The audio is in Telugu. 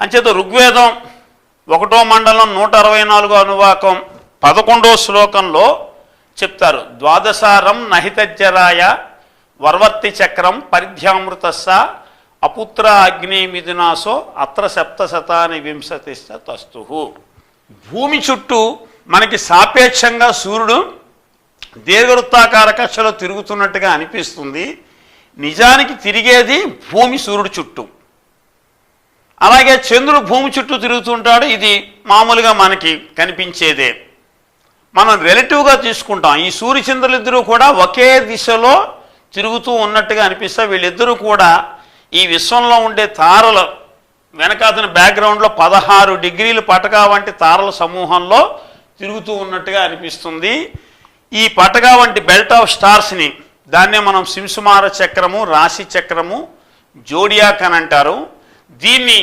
అంచేత ఋగ్వేదం ఒకటో మండలం నూట అరవై నాలుగో అనువాకం పదకొండో శ్లోకంలో చెప్తారు. ద్వాదశారం నహితజ్జరాయ వర్వర్తి చక్రం పరిధ్యామృతస్స అపుత్ర అగ్నిమిథునాసో అత్ర సప్తశతాని వింశతిష్ట తస్తు. భూమి చుట్టూ మనకి సాపేక్షంగా సూర్యుడు దీర్ఘవృత్తాకార కక్షలో తిరుగుతున్నట్టుగా అనిపిస్తుంది. నిజానికి తిరిగేది భూమి సూర్యుడు చుట్టూ. అలాగే చంద్రుడు భూమి చుట్టూ తిరుగుతుంటాడు ఇది మామూలుగా మనకి కనిపించేదే. మనం రిలేటివ్గా తీసుకుంటాం. ఈ సూర్య చంద్రులిద్దరూ కూడా ఒకే దిశలో తిరుగుతూ ఉన్నట్టుగా అనిపిస్తే వీళ్ళిద్దరూ కూడా ఈ విశ్వంలో ఉండే తారల వెనకాతన బ్యాక్గ్రౌండ్లో పదహారు డిగ్రీలు పటకా వంటి తారల సమూహంలో తిరుగుతూ ఉన్నట్టుగా అనిపిస్తుంది. ఈ పటకా వంటి బెల్ట్ ఆఫ్ స్టార్స్ని దాన్నే మనం సింసుమార చక్రము రాశి చక్రము జోడియాక్ అని అంటారు. దీన్ని